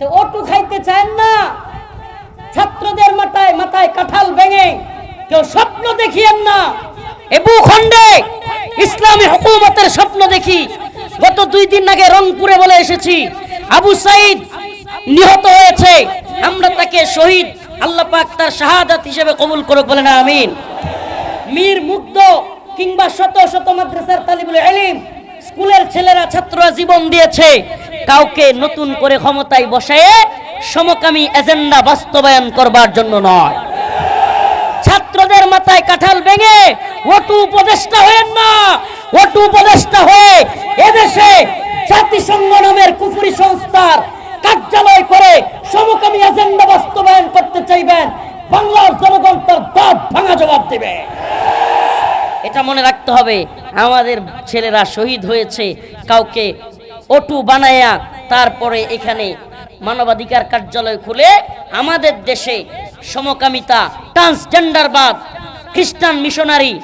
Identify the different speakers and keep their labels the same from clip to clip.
Speaker 1: তো ওটু খাইতে চান না? ছাত্রদের মাথায় মাথায় কাঁঠাল ভেঙে কেউ স্বপ্ন দেখিয়েন না। এ ভূখণ্ডে ইসলামী হুকুমতের স্বপ্ন দেখি। গত দুই দিন আগে রংপুরে বলে এসেছি, আবু সাইদ নিহত হয়েছে। আমরা তাকে শহীদ, আল্লাহ পাক তার শাহাদাত হিসেবে কবুল করুক বলেন আমিন। মীর মুগ্ধ কিংবা শত শত মাদ্রাসার তালিবুল এলিম স্কুলের ছেলেরা ছাত্ররা জীবন দিয়েছে, কাউকে নতুন করে ক্ষমতায় বসায়ে সমকামী এজেন্ডা বাস্তবায়ন করবার জন্য নয়। ছাত্রদের মাথায় কাঁঠাল ভেঙে ওটু উপদেষ্টা হয়েন না। ওটু উপদেষ্টা হয়ে এদেশে জাতিসংঘ নামের কুফুরি সংস্থার কার্যালয় করে সমকামী এজেন্ডা বাস্তবায়ন করতে চাইবেন, বাংলার জনগণ তার দাঁত ভাঙা জবাব দেবে। এটা মনে রাখতে হবে, আমাদের ছেলেরা শহীদ হয়েছে, কাউকে অটু বানায়া তারপরে এখানে মানবাধিকার কার্যালয় খুলে আমাদের দেশে সমকামিতা ট্রান্সজেন্ডারবাদ খ্রিস্টান মিশনারি,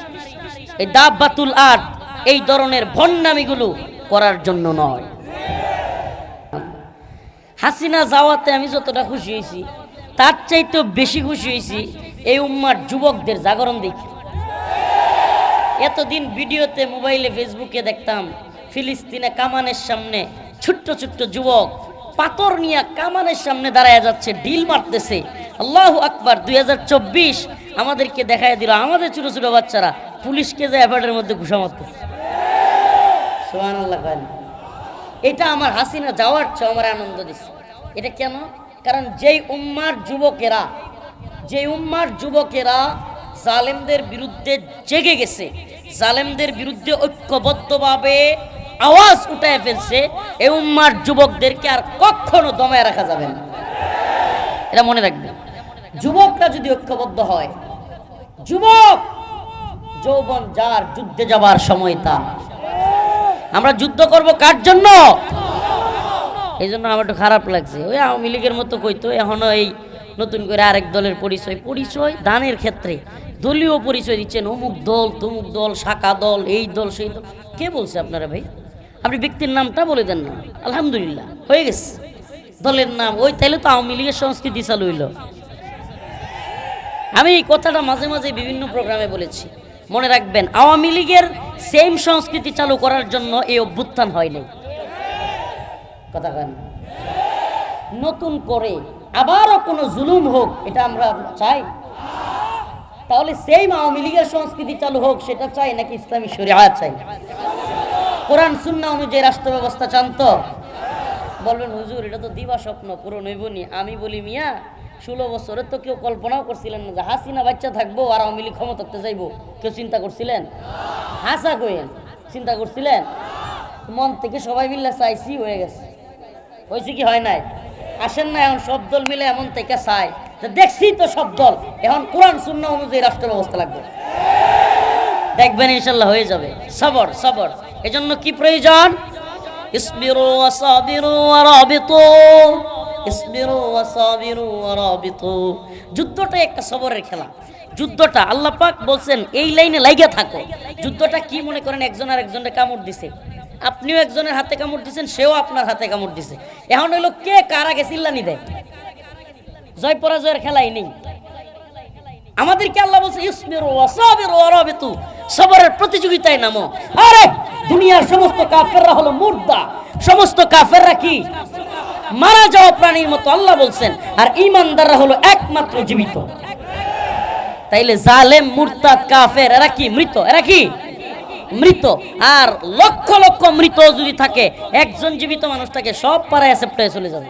Speaker 1: এই দাব্বাতুল আর্ট এই ধরনের ভণ্ডামিগুলো করার জন্য নয়। হাসিনা যাওয়াতে আমি যতটা খুশি হয়েছি, তার চাইতেও বেশি খুশি হয়েছি, এই উম্মার যুবকদের জাগরণ দেখি। এতদিন ভিডিওতে মোবাইলে, ফেসবুকে দেখতাম, ফিলিস্তিনে কামানের সামনে ছোট্ট ছোট্ট যুবক পাথর নিয়ে কামানের সামনে দাঁড়ায় যাচ্ছে ডিল মারতেছে। আল্লাহ আকবার, দুই আমাদেরকে দেখায় দিল, আমাদের ছোট ছোট বাচ্চারা পুলিশকে যে অ্যাপার্টের মধ্যে ঘুষা মারতেছে। সুবহানাল্লাহ করেন। এটা আমার হাসিনা যাওয়ার চেয়ে আমার আনন্দ দিচ্ছে এটা কেন? কারণ যেই উম্মার যুবকেরা যে উম্মার যুবকেরা জালেমদের বিরুদ্ধে জেগে গেছে। জালেমদের বিরুদ্ধে ঐক্যবদ্ধভাবে আওয়াজ উঠায় ফেলছে। এই উম্মার যুবকদেরকে আর কখনো দমায় রাখা যাবে না। এটা মনে রাখবেন। যুবকরা যদি ঐক্যবদ্ধ হয়, যুবক যৌবন যার, যুদ্ধে যাবার সময় তা। আমরা যুদ্ধ করব কার জন্য? এই জন্য আমার একটু খারাপ লাগছে। ওই আওয়ামী লীগের মতো কইতো, এখনও এই নতুন করে আরেক দলের পরিচয় পরিচয় দানের ক্ষেত্রে। দলীয় পরিচয় দিচ্ছেন, অমুক দল, তমুক দল, শাখা দল, এই দল, সেই দল। কে বলছে আপনারা ভাই? আপনি ব্যক্তির নামটা বলে দেন না। আলহামদুলিল্লাহ, হয়ে গেছে। দলের নাম, ওই তাইলে তো আওয়ামী লীগের সংস্কৃতি চালু হইল আমি এই কথাটা মাঝে মাঝে বিভিন্ন প্রোগ্রামে বলেছি। মনে রাখবেন, আওয়ামী লীগের সেম সংস্কৃতি চালু করার জন্য এই অভ্যুত্থান হয়নি কথা কেন। নতুন করে আবারও কোনো জুলুম হোক, এটা আমরা চাই। তাহলে সেম আওয়ামী লীগের সংস্কৃতি চালু হোক, সেটা চাই নাকি ইসলামী শরিয়া চাই? কোরআন সুন্না অনুযায়ী রাষ্ট্র ব্যবস্থা চান তো বলবেন, হুজুর, এটা তো দিবা স্বপ্ন, পুরো নইবনি আমি বলি, মিয়া, ষোলো বছরে তো কেউ কল্পনাও করছিলেন না যে হাসিনা বাচ্চা থাকব আর আওয়ামী লীগ ক্ষমতাতে যাইবো। কেউ চিন্তা করছিলেন? হাসা কইেন চিন্তা করছিলেন? মন থেকে সবাই মিলে চাইছি হয়ে গেছে। হয়েছে কি হয় নাই? আসেন না, এখন সব দল মিলে এমন থেকে চাই। যে দেখছি তো সব দল। এখন কোরআন শূন্য অনুযায়ী রাষ্ট্র ব্যবস্থা লাগবে। দেখবেন ইনশাল্লাহ হয়ে যাবে। সবর সবর। এজন্য কি প্রয়োজন? যুদ্ধটা একটা সবরের খেলা। যুদ্ধটা আল্লাহ পাক বলছেন, এই লাইনে লাইগা থাকো। যুদ্ধটা কি মনে করেন? একজন আর একজনের কামড় দিছে। আপনিও একজনের হাতে কামড় দিছেন, সেও আপনার হাতে কামড় দিছে। এখন হইল কে কারা আগে চিল্লানি দেয়? জয় পরাজয়ের খেলাই নেই। আমাদেরকে আল্লাহ বলছে, ইসমিরু ওয়াসাবিরু ওয়ারাবিতু সবরের প্রতিযোগিতায় নামো। আরে, দুনিয়ার সমস্ত কাফেররা হলো মুর্দা। সমস্ত কাফেররা কি? মারা যাওয়া প্রাণীর মতো আল্লাহ বলছেন, আর ইমানদাররা হলো একমাত্র জীবিত। তাইলে জালেম মুরতাদ কাফের, এরা কি মৃত? এরা কি? মৃত। আর লক্ষ লক্ষ মৃত যদি থাকে, একজন জীবিত মানুষটাকে সব পাড়ায় অ্যাসেপ্ট হয়ে চলে যাবে।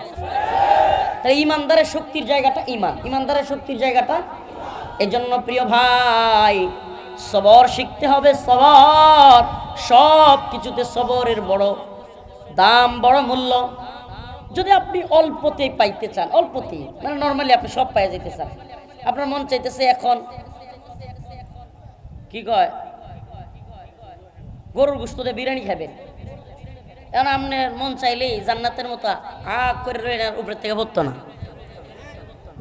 Speaker 1: তাই ইমানদারের শক্তির জায়গাটা ইমান। ইমানদারের শক্তির জায়গাটা এই জন্য প্রিয় ভাই, সবর শিখতে হবে, সবর। সব কিছুতে সবরের বড় দাম, বড় মূল্য। যদি আপনি অল্পতেই পাইতে চান, অল্পতেই মানে নর্মালি আপনি সব পাই যেতে চান। আপনার মন চাইতেছে এখন, কি কয়? গরুর গোস্ত বিরিয়ানি খাবেন। এখন আপনার মন চাইলেই জান্নাতের মতো আ করে রয়ে উপরের থেকে পড়তো না।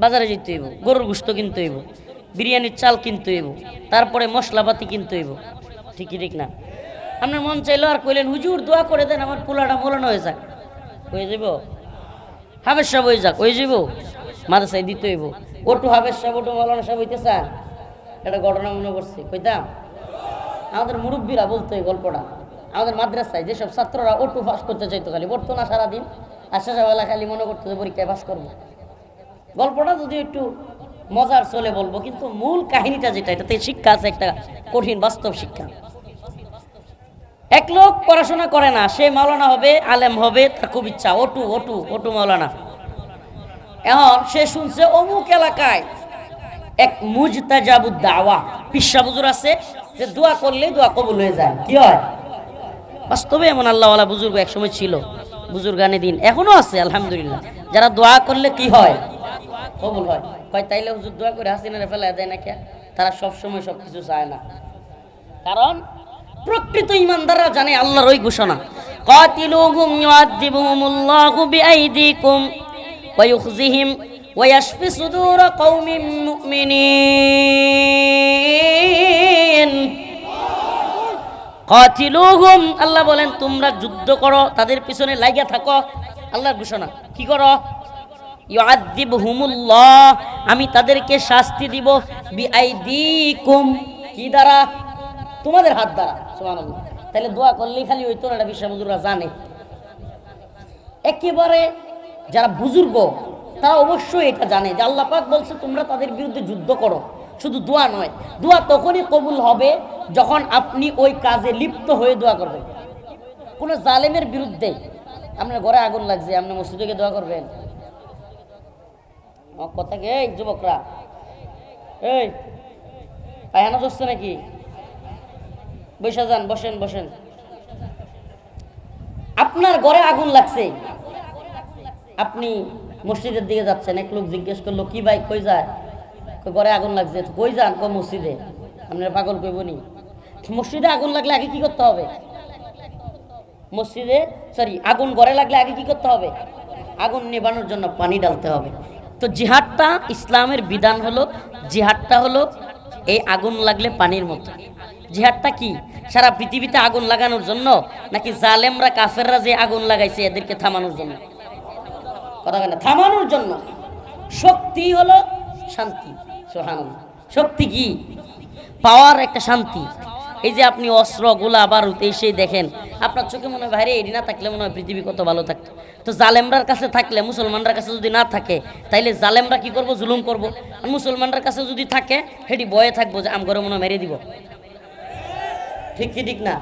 Speaker 1: বাজারে যেতে হইব, গরুর গোস্ত কিনতে হইব, বিরিয়ানির চাল কিনতে হইব, তারপরে মশলাপাতি কিনতে হইব। ঠিকই ঠিক না? আপনার মন চাইলো আর কইলেন, হুজুর, দোয়া করে দেন, আমার পোলাটা মোলানো হয়ে যাক। হয়ে যাব? হাবের সাহেব হয়ে যাক, হয়ে যাব? মাদ্রাসায় দিতে হইব। ওটু হাবের সাহেব, ওটু মৌলানা সাহেব হইতে চান একটা ঘটনা মনে করছি কইতাম? আমাদের মুরব্বীরা বলতো এই গল্পটা আমাদের মাদ্রাসায় যেসব ছাত্ররা ওটু পাস করতে চাইতো খালি, পড়তো না সারাদিন, আর শেষবেলা খালি মনে করতো যে পরীক্ষায় পাস করব। গল্পটা যদি একটু মজার চলে বলব, কিন্তু মূল কাহিনীটা যেটা, এটাতে শিক্ষা আছে একটা কঠিন বাস্তব শিক্ষা। এক লোক পড়াশোনা করে না, সে মাওলানা হবে, আলেম হবে, তার খুব ইচ্ছা, ওটু ওটু ওটু মাওলানা। এখন সে শুনছে অমুক এলাকায় এক মুজতাজাবুদ দাওয়া। পিসা আছে যে দোয়া করলেই দোয়া কবুল হয়ে যায়। কি হয়? বাস্তবে এমন আল্লাহওয়ালা বুজুর্গ একসময় ছিল, বুজুর্গানি দিন, এখনও আছে, আলহামদুলিল্লাহ। যারা দোয়া করলে কি হয়? কবুল হয়। কয়, তাইলে হুজুর দোয়া করে হাসিনারে ফেলা দেয় না কে তারা সবসময় সব কিছু চায় না। কারণ প্রকৃত ইমানদাররা জানে আল্লাহর ওই ঘোষণা। ইউখজিহিম ওয়া ইয়াশফি সুদূর কওমিন আল্লাহ বলেন, তোমরা যুদ্ধ করো, তাদের পিছনে লাগিয়া থাকো। আল্লাহর ঘোষণা। কি করো? আমি তাদেরকে শাস্তি দিব বিআইদিকুম। কি দ্বারা? তোমাদের হাত দ্বারা, সুবহানাল্লাহ। তাহলে দোয়া করলেই খালি ওই তোরা বিশ্ব বুজুর্গরা জানে। একেবারে যারা বুজুর্গ, তারা অবশ্যই এটা জানে যে আল্লাহ পাক বলছে, তোমরা তাদের বিরুদ্ধে যুদ্ধ করো। শুধু দোয়া নয়, দোয়া তখনই কবুল হবে যখন আপনি ওই কাজে লিপ্ত হয়ে দোয়া করবেন। কোনো জালেমের বিরুদ্ধে আপনার ঘরে আগুন লাগছে, আপনি মসজিদে দোয়া করবেন। কথা কি, এই যুবকরা? এই, পায়খানা দোস্ত নাকি? বসে যান, বসেন বসেন। আপনার ঘরে আগুন লাগছে। আপনি মসজিদের দিকে যাচ্ছেন, এক লোক জিজ্ঞেস করল, কি ভাই, কই যায়? কই, ঘরে আগুন লাগছে কই যান? কই মসজিদে? আপনার পাগল কইব নি? মসজিদে আগুন লাগলে আগে কি করতে হবে? মসজিদে সরি আগুন ঘরে লাগলে আগে কি করতে হবে? আগুন নেবানোর জন্য পানি ডালতে হবে। তো জিহাদটা ইসলামের বিধান হলো, জিহাদটা হলো এই আগুন লাগলে পানির মতো। জিহাদটা কি? সারা পৃথিবীতে আগুন লাগানোর জন্য, নাকি জালেমরা, কাফেররা যে আগুন লাগাইছে এদেরকে থামানোর জন্য? কথা বলে না, থামানোর জন্য। শক্তি হলো শান্তি। শক্তি কি? পাওয়ার একটা শান্তি। এই যে আপনি অস্ত্র, গোলা, বারুদ, এই সেই দেখেন, আপনার চোখে মনে হয়, ভাইরে এটি না থাকলে মনে হয় পৃথিবী কত ভালো থাকতো। তো জালেমরার কাছে থাকলে মুসলমানরা কাছে যদি না থাকে, তাইলে জালেমরা কি করব? জুলুম করব। আর মুসলমানরা কাছে যদি থাকে সেটি বয়ে থাকব যে, আম করে মনে হয় মেরে দিব। ঠিক কি ঠিক না?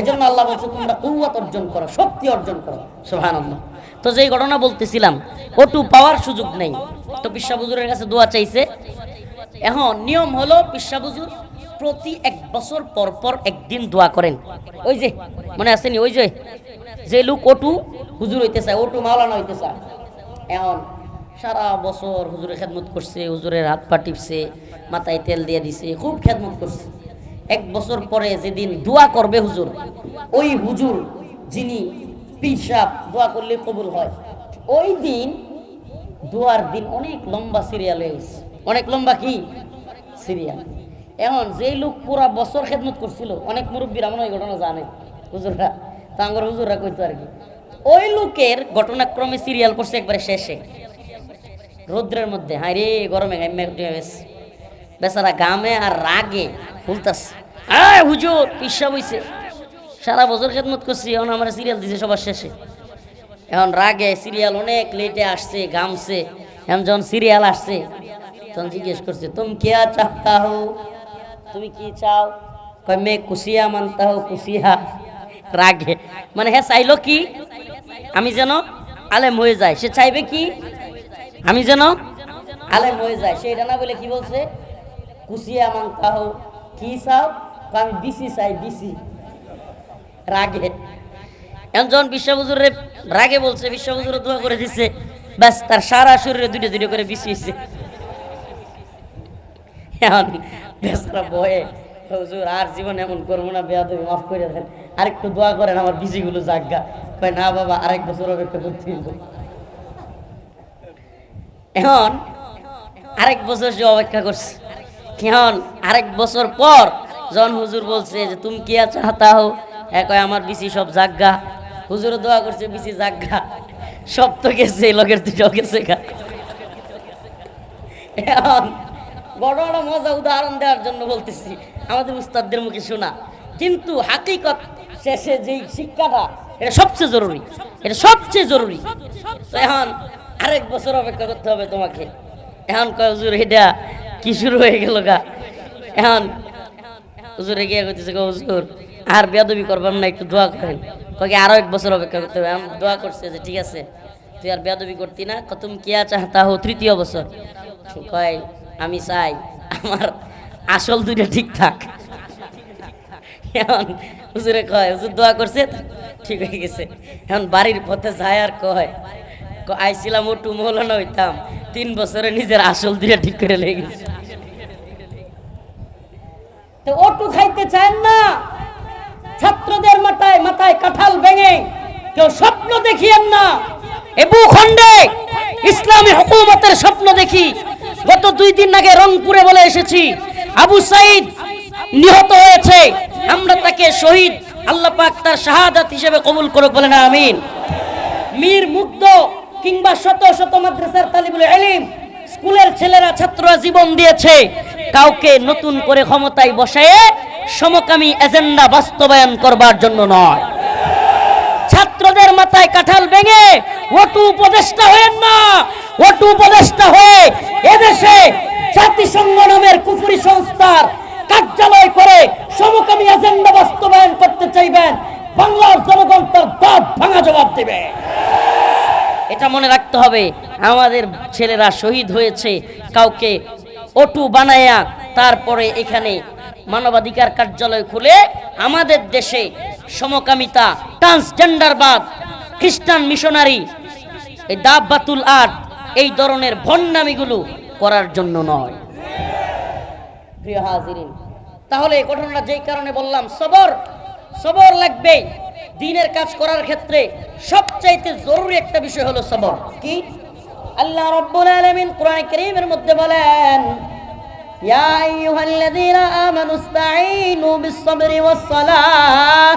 Speaker 1: এজন্য আল্লাহ বলছে, তোমরা কুওয়াত অর্জন করো, শক্তি অর্জন করো। সুবহানাল্লাহ। তো যেই ঘটনা বলতেছিলাম, ওটু পাওয়ার সুযোগ নেই। তো পিসা বুজুরের কাছে দোয়া চাইছে। এখন নিয়ম হলো পিসা বুজুর প্রতি এক বছর পর পর একদিন দোয়া করেন। ওই যে, মনে আসেনি ওই যে যে লোক ওটু হুজুর হইতে চায়, ওটু মাওলানা হইতে চায়। এখন সারা বছর হুজুরের খেদমত করছে, হুজুরের হাত পা টিপছে, মাথায় তেল দিয়ে দিছে, খুব খেদমত করছে। এক বছর পরে যেদিন দোয়া করবে হুজুর, ওই হুজুর যিনি পিসাব দোয়া করলে কবুল হয়। ওই দিন দোয়ার দিন অনেক লম্বা সিরিয়াল হয়ে গেছে অনেক লম্বা কি? সিরিয়াল এখন যেই লোক পুরা বছর খেদমত করছিল, অনেক মুরব্বীরা মনে হয় ঘটনা জানে। হুজুররা তাঙ্গর হুজুররা কইতো আর কি। ওই লোকের ঘটনাক্রমে সিরিয়াল পড়ছে একবারে শেষে। রৌদ্রের মধ্যে হাই রে, গরমে বেচারা গামে আর রাগে ফুলতাস হুজুর পিসা বইছে সারা বছর খেদমত করছি, এখন আমার সিরিয়াল দিছে সবার শেষে। এখন রাগে সিরিয়াল অনেক লেটে আসছে গামছে এখন যখন সিরিয়াল আসছে, তখন জিজ্ঞেস করছে, তুমি কে চাহতা হো তুমি কি চাও? কয়, মে কুসিয়া মানতা হো কুসিয়া রাগে। মানে হ্যাঁ চাইলো কি? আমি যেন আলেম হয়ে যায় সে চাইবে কি? আমি যেন আলেম হয়ে যায় সে এটা না বলে কি বলছে? কুসিয়া মাংতা হো, কি চাও? আমি বিসি চাই, বিসি। রাগে। এখন যখন রাগে বলছে বিশ্ববুজুরে দোয়া করে দিচ্ছে ব্যাস, তার সারা শরীরে দুটো দুটো করে বিছিয়েছে এখন বেচারা বয়ে, হুজুর, আর জীবন এমন করব না মাফ করে দেন। আরেকটু দোয়া করেন, আমার বিজিগুলো জাগা কয়, না বাবা, আরেক বছর অপেক্ষা করতে এখন আরেক বছর সে অপেক্ষা করছে। এখন আরেক বছর পর জন হুজুর বলছে যে, তুমি কি চাহতা হো কয় আমার বিসি সব জাগা হুজুর দোয়া করছে বেশি জাগা সব তো গেছে লগের দুটো গেছে বড় বড় মজা উদাহরণ দেওয়ার জন্য বলতেছি, আমাদের উস্তাদদের মুখে শোনা। কিন্তু হাকিকত শেষে যেই শিক্ষাটা, এটা সবচেয়ে জরুরি। এটা সবচেয়ে জরুরি। এখন আরেক বছর অপেক্ষা করতে হবে তোমাকে। এখন কয়, হুজুর, এটা কি শুরু হয়ে গেল গা? এখন হুজুরে গিয়ে কইতেছে, গো হুজুর আর বেয়াদবি করবেন না, একটু দোয়া করেন। কয়ে আরও এক বছর অপেক্ষা করতে হবে? আমি দোয়া করছে যে ঠিক আছে, তুই আর বেয়াদবি করতি না। কতুম কিয়া চাহতা হো, তৃতীয় বছর। কয়, আমি চাই আমার আসল দুইটা ঠিক থাক। এখন হুজুরে কয়, হুজুর দোয়া করছে, ঠিক হয়ে গেছে। এখন বাড়ির পথে যায় আর কয় আইছিলাম ওটু মৌলানা হইতাম। তিন বছরে নিজের আসল দুইটা ঠিক করে লেগেছে তো ওটু খাইতে চান না? ছাত্রদের মাথায় মাথায় কাঁঠাল ভেঙে কেউ স্বপ্ন দেখিয়েন না। এ ভূখণ্ডে ইসলামী হুকুমতের স্বপ্ন দেখি। গত দুই দিন আগে রংপুরে বলে এসেছি, আবু সাইদ নিহত হয়েছে। আমরা তাকে শহীদ, আল্লাহ পাক তার শাহাদাত হিসেবে কবুল করুক না আমিন। মীর মুগ্ধ কিংবা শত শত মাদ্রাসার তালিবুল এলিম স্কুলের ছেলেরা ছাত্ররা জীবন দিয়েছে। কাউকে নতুন করে ক্ষমতায় বসায়ে সমকামী এজেন্ডা বাস্তবায়ন করবার জন্য নয়। ছাত্রদের মাথায় কাঁঠাল ভেঙে ওটু উপদেষ্টা হয়েন না। ওটু উপদেষ্টা হয়ে এদেশে জাতিসংঘ নামের কুফুরি সংস্থার কার্যালয় করে সমকামী এজেন্ডা বাস্তবায়ন করতে চাইবেন, বাংলার জনগণ তার দাঁত ভাঙা জবাব দেবে। এটা মনে রাখতে হবে, আমাদের ছেলেরা শহীদ হয়েছে, কাউকে অটু বানায়া তারপরে এখানে মানবাধিকার কার্যালয় খুলে আমাদের দেশে সমকামিতা ট্রান্সজেন্ডারবাদ খ্রিস্টান মিশনারি, এই দাব্বাতুল আর্ট, এই ধরনের ভণ্ডামিগুলো করার জন্য নয়। তাহলে এই ঘটনাটা যেই কারণে বললাম, সবর সবর লাগবে। দিনের কাজ করার ক্ষেত্রে সবচাইতে জরুরি একটা বিষয় হলো সবর। কি? আল্লাহ রব্বুল আলামিন কোরআন কারীমের মধ্যে বলেন ইয়া আইয়ুহাল্লাযীনা আমানু ইসতাঈনু বিস-সাবরি ওয়াস-সালাহ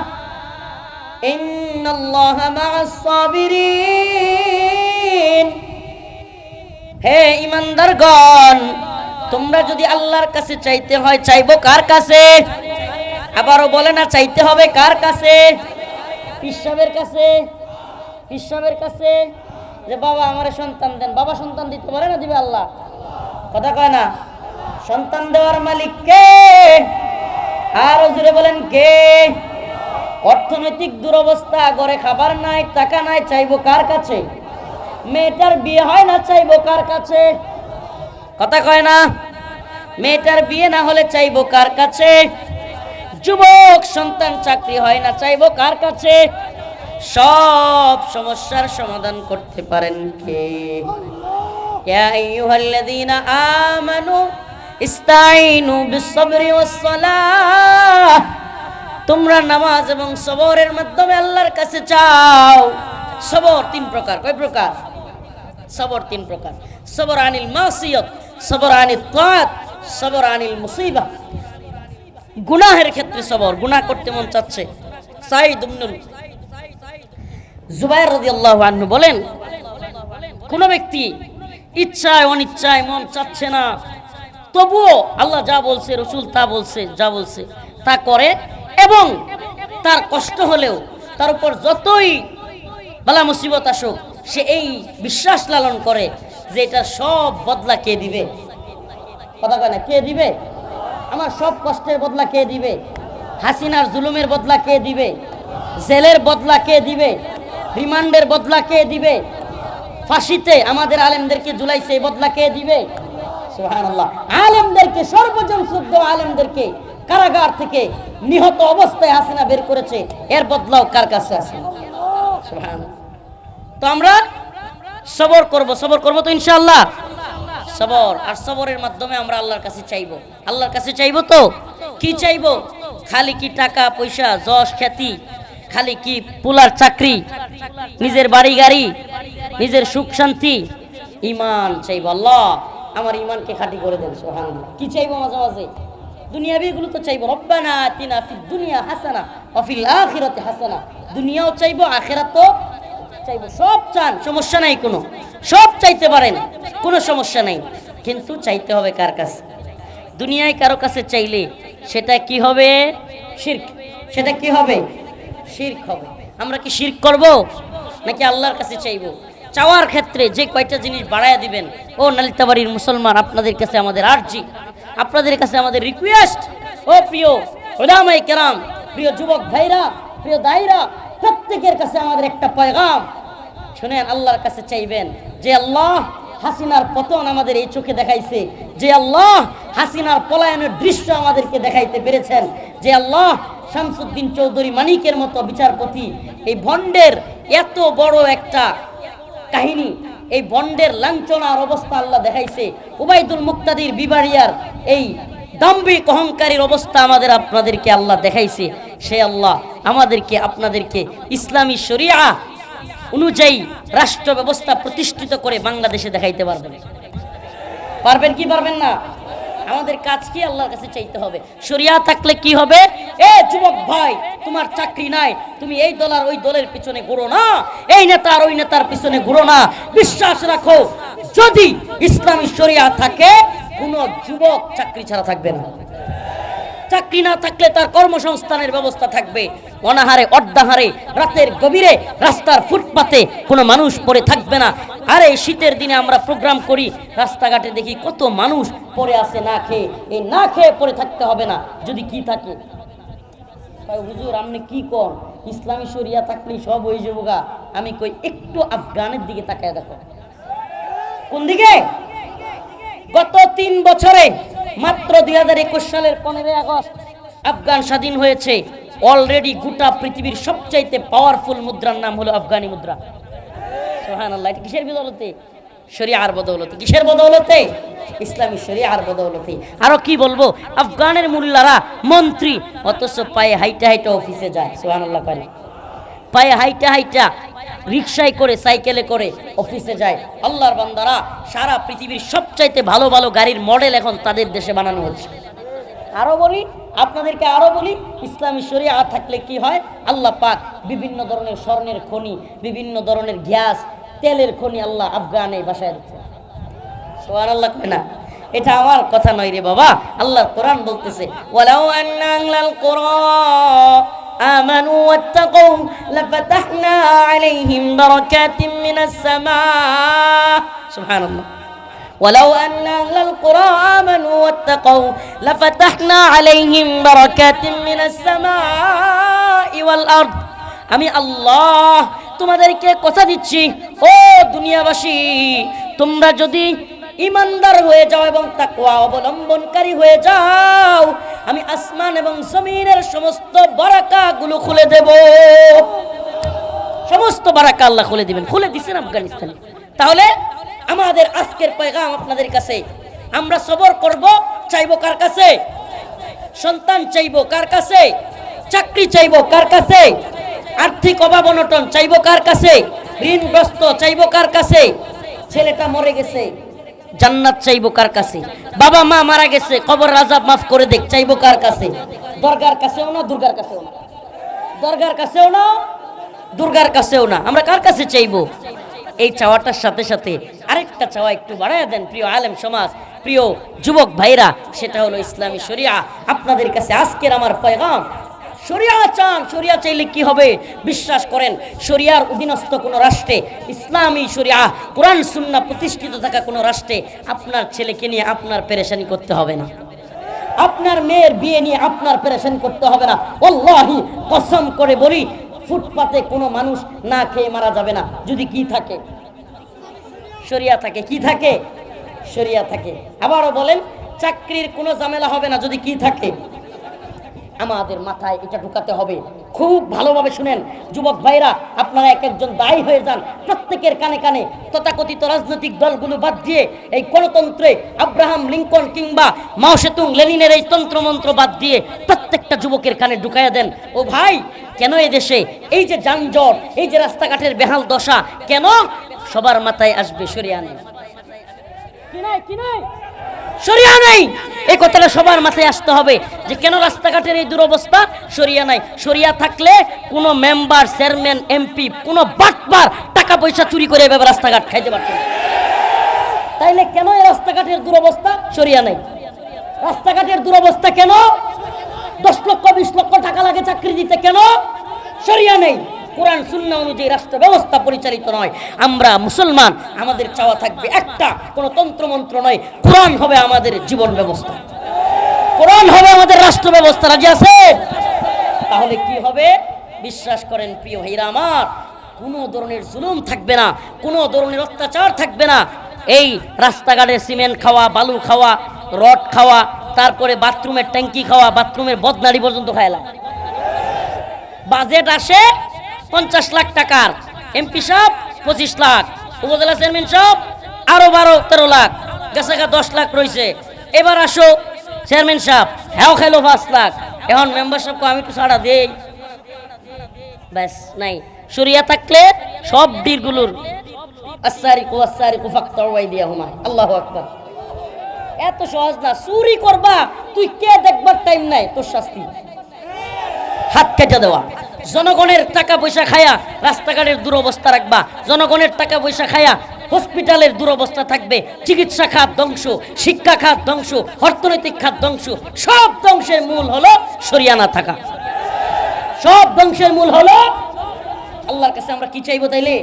Speaker 1: ইন্নাল্লাহা মা'আস সাবিরিন হে ইমানদারগণ তোমরা যদি আল্লাহর কাছে চাইতে হয়, চাইব কার কাছে? আবারও বলে না, চাইতে হবে কার কাছে? পিসাবের কাছে। পিসাবের কাছে। যে বাবা, আমার সন্তান দেন। বাবা সন্তান দিতে পারে না দিবে আল্লাহ? কথা কয় না? সন্তান দেওয়ার মালিক কে? আর জুড়ে বলেন কে? অর্থনৈতিক দুরবস্থা, ঘরে খাবার নাই, টাকা নাই, চাইব কার কাছে? মেয়েটার বিয়ে হয় না, চাইব কার কাছে? কথা কয় না, মেয়েটার বিয়ে না হলে চাইব কার কাছে? যুবক, সন্তান, চাকরি হয় না, চাইব কার কাছে? সব সমস্যার সমাধান করতে পারেন কে? ইয়া আইয়ুহাল্লাযীনা আমানু ইস্তাঈনু বিস-সাবরি ওয়াস-সালাহ। তোমরা নামাজ এবং সবরের মাধ্যমে আল্লাহর কাছে চাও। সবর তিন প্রকার। কয় প্রকার? সবর তিন প্রকার। সবর আনিল মাসিয়ত, সবর আনিল তাত সবর আনিল মুসিবা গুনাহের ক্ষেত্রে সবর, গুনাহ করতে মন চাচ্ছে। সাইদ ইবনুল জুবাইর রাদিয়াল্লাহু আনহু বলেন, কোন ব্যক্তি ইচ্ছায় অনিচ্ছায় মন চাচ্ছে না। তবুও আল্লাহ যা বলছে, রসুল তা বলছে, যা বলছে, তা করে এবং তার কষ্ট হলেও তার উপর যতই বালা মুসিবত আসুক, সে এই বিশ্বাস লালন করে যে এটা সব বদলা কে দিবে? কথা কয় না, কে দিবে? আমার সব কষ্টের বদলা কে দিবে? হাসিনার জুলুমের বদলা কে দিবে? জেলের বদলা কে দিবে? রিমান্ডের বদলা কে দিবে? ফাঁসিতে আমাদের আলেমদেরকে জুলাইছে এই বদলা কে দিবে? সুবহানাল্লাহ। আলেমদেরকে, সর্বজন শুদ্ধ আলেমদেরকে কারাগার থেকে নিহত অবস্থায় হাসিনা বের করেছে। এর বদলাও কার কাছে আছে? তো আমরা সবর করব সবর করব তো ইনশাআল্লাহ? সবর, আর সবরের মাধ্যমে আমরা আল্লাহর কাছে চাইব। আল্লাহর কাছে চাইব তো? কি চাইব? খালি কি টাকা, পয়সা, যশ, খ্যাতি? খালি কি পুলার চাকরি? নিজের বাড়ি গাড়ি? নিজের সুখ শান্তি? ইমান চাইব আল্লাহ। আমার ইমানকে খাঁটি করে দেন, সুবহানাল্লাহ। কি চাইব মাঝে মাঝে? দুনিয়াবি এগুলো তো চাইব। রব্বানা আতিনা ফিদ দুনিয়া হাসানা ওয়া ফিল আখিরাতি হাসানা। দুনিয়াও চাইব, আখিরাতও চাইব। সব চান, সমস্যা নাই কোনো। সব চাইতে পারেন, কোনো সমস্যা নাই। কিন্তু চাইতে হবে কার কাছে? দুনিয়ায় কারও কাছে চাইলে সেটা কি হবে? শিরক। সেটা কি হবে? শিরক হবে। আমরা কি শিরক করব? নাকি আল্লাহর কাছে চাইব? চাওয়ার ক্ষেত্রে যে কয়টা জিনিস বাড়ায় দিবেন, ও নালিতাবাড়ির মুসলমান, আপনাদের কাছে আমাদের আর্জি, আপনাদের কাছে আমাদের রিকোয়েস্ট ও প্রিয় ওলামাই কেরাম, প্রিয় যুবক ভাইরা, প্রিয় দায়রা প্রত্যেকের কাছে আমাদের একটা পয়গাম। শুনেন, আল্লাহর কাছে চাইবেন, যে আল্লাহ হাসিনার পতন আমাদের এই চোখে দেখাইছে, যে আল্লাহ হাসিনার পলায়নের দৃশ্য আমাদেরকে দেখাইতে পেরেছেন, যে আল্লাহ শামসুদ্দিন চৌধুরী মানিকের মতো বিচারপতি, এই ভণ্ডের এত বড় একটা কাহিনী, এই বন্ডের লাঞ্ছনার অবস্থা আল্লাহ দেখাইছে। উবাইদুল মুক্তাদির বিবাড়িয়ার এই দাম্বিক অহংকারীর অবস্থা আমাদের আপনাদেরকে আল্লাহ দেখাইছে। সে আল্লাহ আমাদেরকে, আপনাদেরকে ইসলামী শরিয়া অনুযায়ী রাষ্ট্র ব্যবস্থা প্রতিষ্ঠিত করে বাংলাদেশে দেখাইতে পারবেন। পারবেন কি পারবেন না? আমাদের কাজ কি? আল্লাহর কাছে চাইতে হবে। শরিয়া থাকলে কি হবে? এ যুবক ভাই, তোমার চাকরি নাই। তুমি এই দল আর ওই দলের পিছনে ঘুরো না। এই নেতা আর ওই নেতার পিছনে ঘুরো না। বিশ্বাস রাখো, যদি ইসলামী শরিয়া থাকে, কোনো যুবক চাকরি ছাড়া থাকবে না। চাকরি না থাকলে তার কর্মসংস্থানের ব্যবস্থা থাকবে। অনাহারে অর্ধাহারে রাতের গভীরে রাস্তার ফুটপাতে কোনো মানুষ পড়ে থাকবে না। আরে, শীতের দিনে আমরা প্রোগ্রাম করি, রাস্তাঘাটে দেখি কত মানুষ পড়ে আছে না খেয়ে। এই না খেয়ে পড়ে থাকতে হবে না, যদি কি থাকে। হুজুর, আপনি কি কন? ইসলামী শরিয়া থাকলেই সব হয়ে যাব গা আমি কই, একটু আফগানের দিকে তাকায় দেখো। কোন দিকে? গত তিন বছরে, মাত্র দুই হাজার একুশ সালের পনেরোই আগস্ট, আফগান স্বাধীন হয়েছে। অলরেডি গোটা পৃথিবীর সবচাইতে পাওয়ারফুল মুদ্রার নাম হলো আফগানি মুদ্রা। সোহান আল্লাহ কিসের বদৌলতে? শরিয়ার বদৌলতে। কিসের বদৌলতে? ইসলামী শরিয়ার বদৌলতে। আরও কি বলব? আফগানের মোল্লারা মন্ত্রী, অথচ পায়ে হাইটা হাইটা অফিসে যায় সোহান আল্লাহ পায়ে হাইটা হাইটা রিক্সায় করে, সাইকেলে করে অফিসে যায়। আল্লাহর বান্দারা সারা পৃথিবীর সবচাইতে ভালো ভালো গাড়ির মডেল এখন তাদের দেশে বানানো হচ্ছে। আরও বলি, আপনাদেরকে আরও বলি, ইসলামী শরিয়া থাকলে কি হয়? আল্লাহ পাক বিভিন্ন ধরনের স্বর্ণের খনি, বিভিন্ন ধরনের গ্যাস, তেলের খনি আল্লাহ আফগানে বাসায় দিচ্ছে। সোয়ার আল্লাহ না? এটা আমার কথা নয় রে বাবা। আল্লাহ কোরআন বলতেছে, ওয়ালাউ আন্না আহলাল কুরা আমানু ওয়াত্তাকু লাফাতাহনা আলাইহিম বারাকাতিম মিনাস সামা সুবহানাল্লাহ ولو أن أهل القرى آمنوا واتقوا لفتحنا عليهم بركات من السماء والأرض আমি আল্লাহ তোমাদেরকে কথা দিচ্ছি ও দুনিয়াবাসী তোমরা যদি ইমানদার হয়ে যাও এবং তাকওয়া অবলম্বনকারী হয়ে যাও আমি আসমান এবং জমিনের সমস্ত বারাকাগুলো খুলে দেব। সমস্ত বারাকা আল্লাহ খুলে দিবেন। খুলে দিচ্ছেন আফগানিস্তানে। তাহলে আমাদের আজকের পয়গাম আপনাদের কাছে। আমরা সবর করব, চাইব কার কাছে? সন্তান চাইব কার কাছে? চাকরি চাইব কার কাছে? আর্থিক অভাব অনটন চাইব কার কাছে? ঋণগ্রস্ত চাইব কার কাছে? ছেলেটা মরে গেছে। জান্নাত চাইব কার কাছে? বাবা, মা মারা গেছে, কবর রাজা মাফ করে দেখ, চাইব কার কাছে? দরগার কাছেও না, দুর্গার কাছেও না? দরগার কাছেও না, দুর্গার কাছেও না? আমরা কার কাছে চাইব? এই চাওয়াটার সাথে সাথে আরেকটা চাওয়া একটু বাড়ায় দেন, প্রিয় আলেম সমাজ, প্রিয় যুবক ভাইরা, সেটা হলো ইসলামী শরিয়া। আপনাদের কাছে আজকের আমার পয়গাম শরিয়া চান, শরিয়া চাইলে কি হবে? বিশ্বাস করেন, শরিয়ার অধীনস্থ কোনো রাষ্ট্রে, ইসলামী শরিয়া, কোরআন সুন্না প্রতিষ্ঠিত থাকা কোনো রাষ্ট্রে আপনার ছেলেকে নিয়ে আপনার পেরেশানি করতে হবে না। আপনার মেয়ের বিয়ে নিয়ে আপনার পেরেশানি করতে হবে না। অল্লাহি কসম করে বলি, ফুটপাতে কোনো মানুষ না খেয়ে মারা যাবে না। যদি কি থাকে? শরিয়া থাকে, কি থাকে? শরিয়া থাকে। আবারও বলেন, চাকরির কোনো ঝামেলা হবে না যদি কি থাকে? আমাদের মাথায় এটা ঢুকাতে হবে। খুব ভালোভাবে শুনেন, যুবক ভাইরা আপনারা এক একজন দায়ী হয়ে যান। প্রত্যেকের কানে কানে তথাকথিত রাজনৈতিক দলগুলো বাদ দিয়ে এই গণতন্ত্রে আব্রাহাম লিঙ্কন কিংবা মাও সেতুং লেনিনের এই তন্ত্রমন্ত্র বাদ দিয়ে প্রত্যেকটা যুবকের কানে ঢুকাইয়া দেন। ও ভাই, কেন এই দেশে এই যে যানজট, এই যে রাস্তাঘাটের বেহাল দশা, কেন সবার মাথায় আসবে সরিয়া নাই? সরিয়া নেই! এই কথাটা সবার মাথায় আসতে হবে যে কেন রাস্তাঘাটের এই দুরবস্থা? সরিয়া নাই। সরিয়া থাকলে কোনো মেম্বার, চেয়ারম্যান, এমপি, কোনো বাটবার টাকা পয়সা চুরি করে এভাবে রাস্তাঘাট খাইতে পারত। তাইলে কেন এই রাস্তাঘাটের দুরবস্থা? সরিয়া নাই। রাস্তাঘাটের দুরবস্থা কেন? দশ লক্ষ, বিশ লক্ষ টাকা লাগে চাকরি দিতে কেন? সরিয়া নেই। কোরআন শূন্য অনুযায়ী রাষ্ট্র ব্যবস্থা পরিচালিত নয়। আমরা মুসলমান, আমাদের চাওয়া থাকবে একটা, কোনো তন্ত্রমন্ত্র নয়। কোরআন হবে আমাদের জীবন ব্যবস্থা। কোরআন হবে আমাদের রাষ্ট্র ব্যবস্থা রাজি আছে? তাহলে কি হবে? বিশ্বাস করেন প্রিয় ভাইরা আমার, কোনো ধরনের জুলুম থাকবে না, কোনো ধরনের অত্যাচার থাকবে না। এই রাস্তাঘাটে সিমেন্ট খাওয়া, বালু খাওয়া, রড খাওয়া, তারপরে বাথরুমের ট্যাঙ্কি খাওয়া, বাথরুমের বদনাড়ি পর্যন্ত খাইলাম। বাজেট আসে পঞ্চাশ লাখ টাকার এমপি সাহেব পঁচিশ লাখ। উপজেলা চেয়ারম্যান সাহেব আরও বারো, তেরো লাখ। গেছে গা দশ লাখ রয়েছে। এবার আসো, চেয়ারম্যান সাহেব। হ্যাঁ খেলো পাঁচ লাখ। এখন মেম্বার সাহেব আমি একটু ছাড়া দেই। ব্যাস, নাই। সরিয়া থাকলে সব ডিরগুলোর আসারি কু আসারি কু ফাক দিয়া হুমা আল্লাহু আকবার। এত সহজ না। চুরি করবা, তুই কে দেখবার টাইম নাই? তোর শাস্তি। হাত কেটে দেওয়া। জনগণের টাকা পয়সা খায়া রাস্তাঘাটের দুরবস্থা রাখবা। জনগণের টাকা পয়সা খায়া হসপিটালের দুরবস্থা থাকবে। চিকিৎসা খাত ধ্বংস, শিক্ষা খাত ধ্বংস, অর্থনৈতিক খাত ধ্বংস, সব ধ্বংসের মূল হলো সরিয়ানা থাকা। সব ধ্বংসের মূল হলো আল্লাহর কাছে আমরা কি চাইব তাইলে?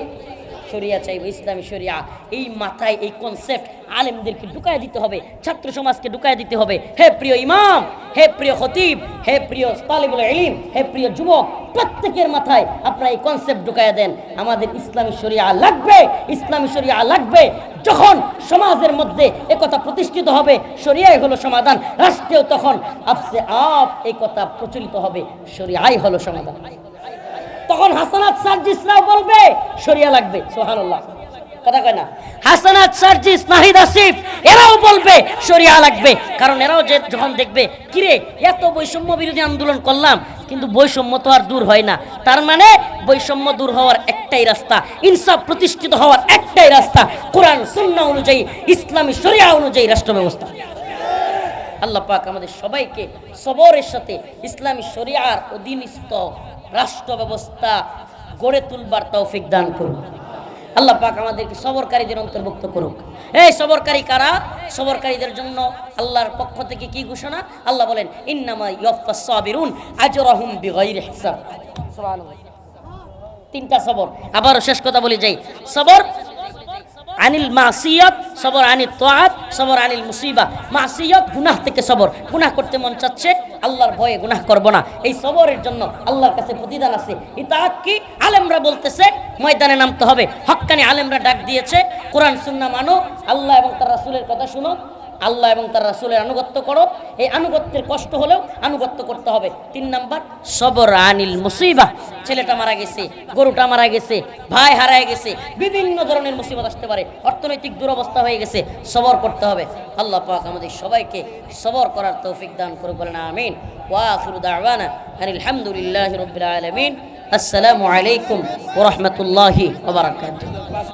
Speaker 1: শরিয়া চাইব, ইসলামী শরিয়া। এই মাথায়, এই কনসেপ্ট আলেমদেরকে ঢুকায় দিতে হবে, ছাত্র সমাজকে ঢুকায় দিতে হবে। হে প্রিয় ইমাম, হে প্রিয় খতিব, হে প্রিয় তালিবুল ইলিম, হে প্রিয় যুবক, প্রত্যেকের মাথায় আপনারা এই কনসেপ্ট ঢুকায় দেন। আমাদের ইসলামী শরিয়া লাগবে, ইসলামী শরিয়া লাগবে। যখন সমাজের মধ্যে একথা প্রতিষ্ঠিত হবে, শরিয়াই হলো সমাধান। রাষ্ট্রেও তখন আপসে আপ এই কথা প্রচলিত হবে, শরিয়াই হলো সমাধান। তখন হাসানাত বলবে শরিয়া লাগবে সোহানুল্লাহ কথা কয় না? হাসানাত সার্জিস, নাহিদ আসিফ, এরাও বলবে শরিয়া লাগবে। কারণ এরাও যে যখন দেখবে, কিরে, এত বৈষম্য বিরোধী আন্দোলন করলাম, কিন্তু বৈষম্য তো আর দূর হয় না। তার মানে বৈষম্য দূর হওয়ার একটাই রাস্তা, ইনসাফ প্রতিষ্ঠিত হওয়ার একটাই রাস্তা, কোরআন, সুন্নাহ অনুযায়ী, ইসলামী শরিয়া অনুযায়ী রাষ্ট্র ব্যবস্থা আল্লাহ আমাদের সবাইকে সবরের সাথে ইসলামী শরিয়ার অধীনস্থ রাষ্ট্র ব্যবস্থা গড়ে তুলবার তৌফিক দান করুন। আল্লাহ পাক আমাদেরকে সবরকারীদের অন্তর্ভুক্ত করুক। এই সবরকারী কারা? সবরকারীদের জন্য আল্লাহর পক্ষ থেকে কি ঘোষণা? আল্লাহ বলেন, ইন্নামা ইয়াফাস সাবিরুন আজরাহুম বিগাইর হিসাব। তিনটা সবর। আবারও শেষ কথা বলে যাই। সবর আনিল মাসিয়ত, সবর আনিল তোয়াত সবর আনিল মুসিবা। মাসিয়ত গুনাহ থেকে সবর। গুনাহ করতে মন চাচ্ছে, আল্লাহর ভয়ে গুনাহ করব না। এই সবরের জন্য আল্লাহর কাছে প্রতিদান আছে। ইতাআত কি? আলেমরা বলতেছে, ময়দানে নামতে হবে। হক্কানি আলেমরা ডাক দিয়েছে, কোরআন, সুন্না মানো। আল্লাহ এবং তার রাসুলের কথা শুনো। আল্লাহ এবং তার রাসুলের আনুগত্য করো। এই আনুগত্যের কষ্ট হলেও আনুগত্য করতে হবে। তিন নাম্বার, সবর আনিল মুসিবা ছেলেটা মারা গেছে, গরুটা মারা গেছে, ভাই হারায় গেছে, বিভিন্ন ধরনের মুসিবত আসতে পারে, অর্থনৈতিক দুরবস্থা হয়ে গেছে, সবর করতে হবে। আল্লাহ পাক আমাদের সবাইকে সবর করার তৌফিক দান করে বলেন আমিন। ওয়া আখিরু দাওয়ানা আনিল হামদুলিল্লাহি রাব্বিল আসসালামু আলাইকুম ওয়া রাহমাতুল্লাহি ওয়া বারাকাতুহু।